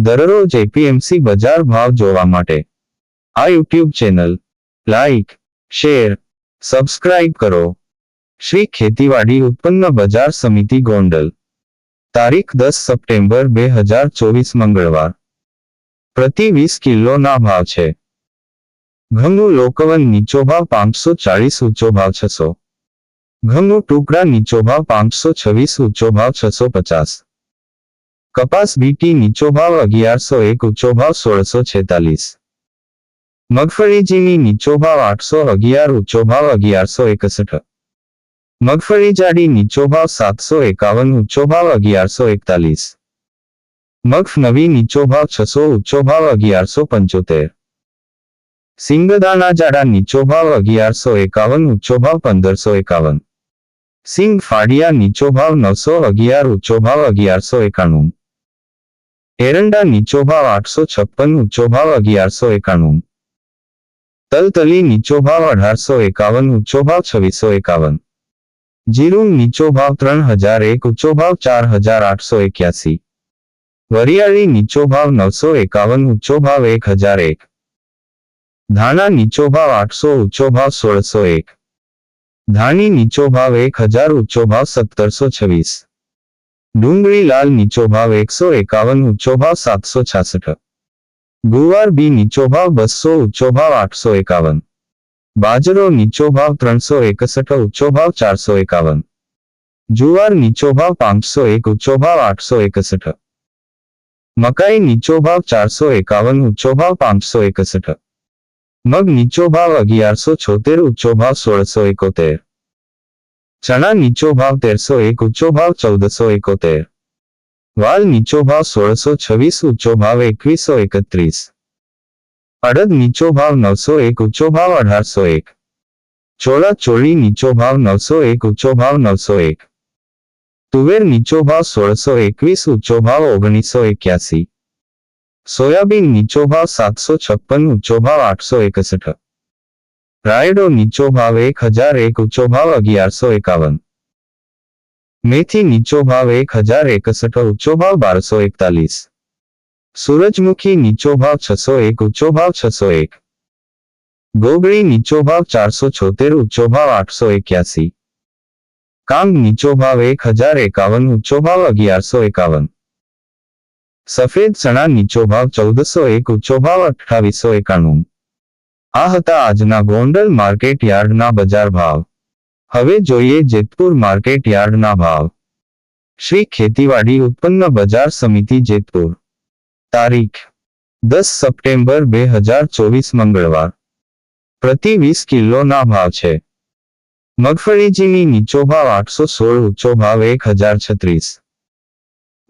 દરરોજ એપીએમસી બજાર ભાવ જોવા માટે. આ YouTube channel, like, share, subscribe કરો. શ્રી ખેતીવાડી ઉત્પન્ન બજાર સમિતિ ગોંડલ. તારીખ દસ સપ્ટેમ્બર બે હજાર ચોવીસ મંગળવાર. પ્રતિ વીસ કિલોના ભાવ છે. ઘઉંનું લોકવન નીચો ભાવ પાંચસો ચાળીસ, ઊંચો ભાવ છસો. ઘઉંનું ટુકડા નીચો ભાવ પાંચસો છવ્વીસ, ઊંચો ભાવ છસો પચાસ. કપાસ બીટી નીચો ભાવ અગિયારસો એક ઊંચો ભાવ સોળસો છેતાલીસ. મગફળીજીની નીચો ભાવ આઠસો અગિયાર ઊંચો ભાવ અગિયારસો એકસઠ. મગફળી જાડી નીચો ભાવ સાતસો એકાવન ઊંચો ભાવ અગિયારસો એકતાલીસ. મગફ નવી નીચો ભાવ છસો ઊંચો ભાવ અગિયારસો પંચોતેર. સિંગદાના જાડા નીચો ભાવ અગિયારસો એકાવન ઊંચો ભાવ પંદરસો એકાવન. સિંગ ફાડિયા નીચો ભાવ નવસો અગિયાર ઊંચો ભાવ અગિયારસો એકાણું. એરંડા નીચો ભાવ આઠસો છપ્પન ઊંચો ભાવ અગિયારસો એકાણું તલતલી નીચો ભાવ અઢારસો એકાવન ઊંચો ભાવ છવ્વીસો એકાવન જીરું નીચો ભાવ ત્રણ હજાર એક ઊંચો ભાવ ચાર હજાર આઠસો એક્યાસી વરિયાળી નીચો ભાવ નવસો એકાવન ઊંચો ભાવ એક હજાર એક ધાણા નીચો ભાવ આઠસો ઊંચો ભાવ સોળસો એક ધાણી નીચો ભાવ એક હજાર ઊંચો ભાવ સત્તરસો છવ્વીસ ડુંગળી લાલ નીચો ભાવ એકસો એકાવન ઊંચો ભાવ સાતસો છાસઠ. ગુવાર બી નીચો ભાવ બસો ઊંચો ભાવ આઠસો એકાવન. બાજરો નીચો ભાવ ત્રણસો એકસઠ ઊંચો ભાવ ચારસો એકાવન. જુવાર નીચો ભાવ પાંચસો એક ઊંચો ભાવ આઠસો એકસઠ. મકાઈ નીચો ભાવ ચારસો એકાવન ઊંચો ભાવ પાંચસો એકસઠ. મગ નીચો ભાવ અગિયારસો છોતેર ઊંચો ભાવ સોળસો એકોતેર. ચણા નીચો ભાવ તેરસો એક ઊંચો ભાવ ચૌદસો એકોતેર વાલ નીચો ભાવ સોળસો છવ્વીસ ઊંચો ભાવ એકવીસો એકત્રીસ અડદ નીચો ભાવ નવસો એક ઊંચો ભાવ અઢારસો એક ચોળા ચોળી નીચો ભાવ નવસો એક ઊંચો ભાવ નવસો એક તુવેર નીચો ભાવ સોળસો એકવીસ ઊંચો ભાવ ઓગણીસો એક્યાસી સોયાબીન નીચો ભાવ સાતસો છપ્પન ઊંચો ભાવ આઠસો એકસઠ રાયડો નીચો ભાવ એક હજાર એક ઊંચો ભાવ અગિયારસો એકાવન મેથી નીચો ભાવ એક હજાર એકસઠ ઊંચો ભાવ બારસો એકતાલીસ સૂરજમુખી નીચો ભાવ છસો એક ઊંચો ભાવ છસો એક ગોગળી નીચો ભાવ ચારસો છોતેર ઊંચો ભાવ આઠસો એક્યાસી કાંગ નીચો ભાવ એક હજાર એકાવન ઊંચો ભાવ અગિયારસો એકાવન સફેદ ચણા નીચો ભાવ ચૌદસો એક ઊંચો ભાવ અઠ્ઠાવીસો એકાણું આ હતા આજના ગોંડલ માર્કેટ યાર્ડના બજાર ભાવ. હવે જોઈએ જેતપુર માર્કેટ યાર્ડના ભાવ. શ્રી ખેતીવાડી ઉત્પન્ન બજાર સમિતિ જેતપુર. તારીખ. દસ સપ્ટેમ્બર બે હજાર ચોવીસ મંગળવાર. પ્રતિ વીસ કિલોના ભાવ છે. મગફળીજીની નીચો ભાવ આઠસો સોળ, ઊંચો ભાવ એક હજાર છત્રીસ.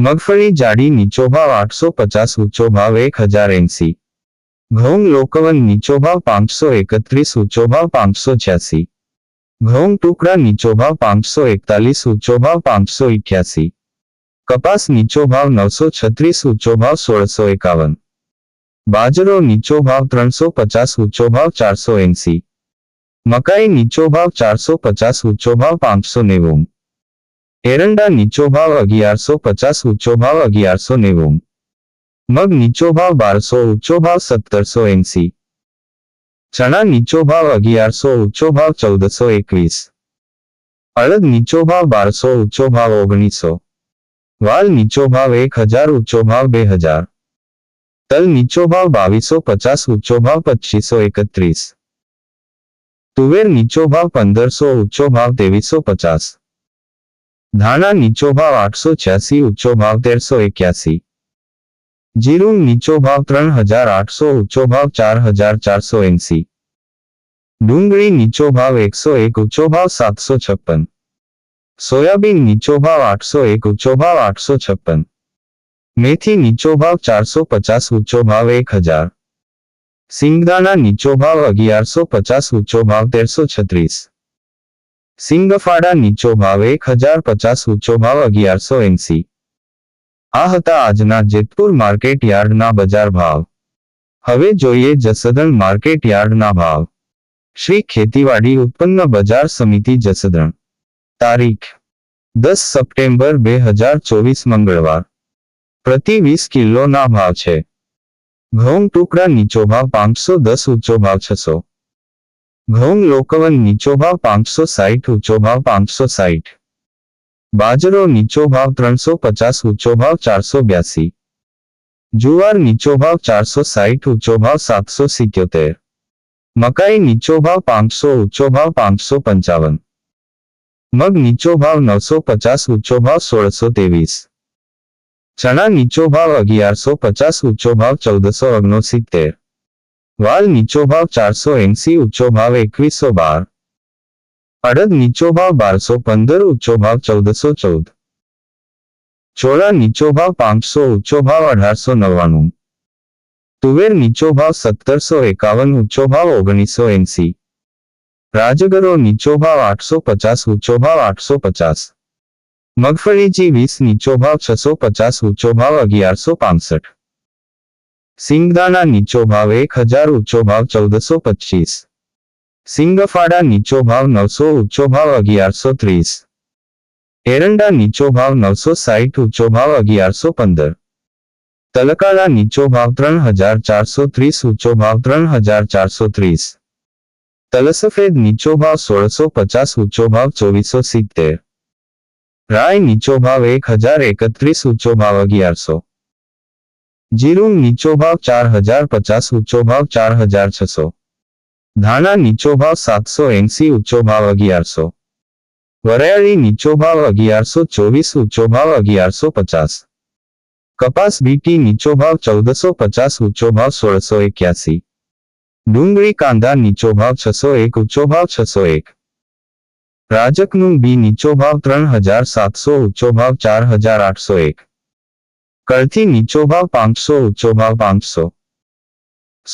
મગફળી જાડી નીચો ભાવ આઠસો પચાસ, ઊંચો ભાવ એક હજાર એંસી. ઘઉં લોકવન નીચો ભાવ પાંચસો એકત્રીસ ઊંચો ભાવ પાંચસો છ્યાસી ઘઉં ટુકડા નીચો ભાવ પાંચસો એકતાલીસ ઊંચો ભાવ પાંચસો ઇઠ્યાસી કપાસ નીચો ભાવ નવસો છત્રીસ ઊંચો ભાવ સોળસો એકાવન બાજરો નીચો ભાવ ત્રણસો પચાસ ઊંચો ભાવ ચારસો એંસી મકાઈ નીચો ભાવ ચારસો પચાસ ઊંચો ભાવ પાંચસો નેવું એરંડા નીચો ભાવ અગિયારસો પચાસ ઊંચો ભાવ અગિયારસો નેવું મગ નીચો ભાવ બારસો ઊંચો ભાવ સત્તરસો એંસી ચણા નીચો ભાવ અગિયારસો ઊંચો ભાવ ચૌદસો એકવીસ અડદ નીચો ભાવ બારસો ઊંચો ભાવ ઓગણીસો વાલ નીચો ભાવ એક હજાર ઊંચો ભાવ બે હજાર તલ નીચો ભાવ બાવીસો પચાસ ઊંચો ભાવ પચીસો એકત્રીસ તુવેર નીચો ભાવ પંદરસો ઊંચો ભાવ ત્રેવીસો પચાસ ધાણા નીચો ભાવ આઠસો છ્યાસી ઊંચો ભાવ તેરસો એક્યાસી જીરું નીચો ભાવ ત્રણ હજાર આઠસો ઊંચો ભાવ ચાર હજાર ચારસો એંસી ડુંગળી નીચો ભાવ એકસો એક ઊંચો ભાવ સાતસો છપ્પન સોયાબીન નીચો ભાવ આઠસો એક ઊંચો ભાવ આઠસો છપ્પન મેથી નીચો ભાવ ચારસો પચાસ ઊંચો ભાવ એક હજાર સિંગદાણા નીચો ભાવ અગિયારસો પચાસ ઊંચો ભાવ તેરસો છત્રીસ સિંગફાડા નીચો ભાવ એક હજાર પચાસ ઊંચો ભાવ અગિયારસો એંસી આ હતા આજના જેતપુર માર્કેટ યાર્ડના બજાર ભાવ. હવે જોઈએ જસદણ માર્કેટ યાર્ડના ભાવ. શ્રી ખેતીવાડી ઉત્પન્ન બજાર સમિતિ જસદણ. તારીખ. દસ સપ્ટેમ્બર બે હજાર ચોવીસ મંગળવાર. પ્રતિ વીસ કિલોના ભાવ છે. ઘઉં ટુકડા નીચો ભાવ પાંચસો દસ ઊંચો ભાવ છસો. ઘઉં લોકવન નીચો ભાવ પાંચસો સાઠ ઊંચો ભાવ પાંચસો સાઠ બાજરો નીચો ભાવ ત્રણસો પચાસ ઊંચો ભાવ ચારસો બ્યાસી જુવાર નીચો ભાવ ચારસો સાઠ ઊંચો ભાવ સાતસો સિત્યોતેર મકાઈ નીચો ભાવ પાંચસો ઊંચો ભાવ પાંચસો પંચાવન મગ નીચો ભાવ નવસો પચાસ ઊંચો ભાવ સોળસો ત્રેવીસ ચણા નીચો ભાવ અગિયારસો પચાસ ઊંચો ભાવ ચૌદસો ઓગણસિત્તેર વાલ નીચો ભાવ ચારસો એંસી ઊંચો ભાવ એકવીસો બાર અડદ નીચો ભાવ બારસો પંદર, ઊંચો ભાવ ચૌદસો ચૌદ. ચોળા નીચો ભાવ પાંચસો, ઊંચો ભાવ અઢારસો નવ્વાણું. તુવેર નીચો ભાવ સત્તરસો એકાવન, ઊંચો ભાવ ઓગણીસો એંસી. રાજગરો નીચો ભાવ આઠસો પચાસ, ઊંચો ભાવ આઠસો પચાસ. મગફળીજી વીસ, નીચો ભાવ છસો પચાસ, ઊંચો ભાવ અગિયારસો પાસઠ. સિંગદાના નીચો ભાવ એક હજાર, ઊંચો ભાવ ચૌદસો પચીસ. સિંગફાડા નીચો ભાવ નવસો ઊંચો ભાવ અગિયારસો ત્રીસ એરંડા નીચો ભાવ નવસો સાઠ ઊંચો ભાવ અગિયારસો પંદર તલકાળા નીચો ભાવ ત્રણ હજાર ચારસો ત્રીસ ઊંચો ભાવ ત્રણ હજાર ચારસો ત્રીસ તલસફેદ નીચો ભાવ સોળસો પચાસ ઊંચો ભાવ ચોવીસો સિત્તેર રાય નીચો ભાવ એક હજાર એકત્રીસ ઊંચો ભાવ અગિયારસો જીરું નીચો ભાવ ચાર હજાર પચાસ ઊંચો ભાવ ચાર હજાર છસો ધાણા નીચો ભાવ સાતસો એંસી ઊંચો ભાવ અગિયારસો વરિયાળી નીચો ભાવ અગિયારસો ચોવીસ ઊંચો ભાવ અગિયારસો પચાસ કપાસ બીટી નીચો ભાવ ચૌદસો પચાસ ઊંચો ભાવ સોળસો એક્યાસી ડુંગળી કાંદા નીચો ભાવ છસો એક ઊંચો ભાવ છસો એક રાજકનું બી નીચો ભાવ ત્રણ હજાર સાતસો ઊંચો ભાવ ચાર હજાર આઠસો એક કળથી નીચો ભાવ પાંચસો ઊંચો ભાવ પાંચસો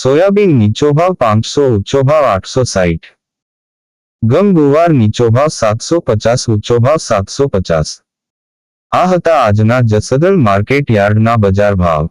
સોયાબીન નીચો ભાવ પાંચસો, ઊંચો ભાવ આઠસો સાઠ ગમ ગુવાર નીચો ભાવ સાતસો પચાસ, ઊંચો ભાવ સાતસો પચાસ. આ હતા આજના જસદલ માર્કેટ યાર્ડના બજાર ભાવ.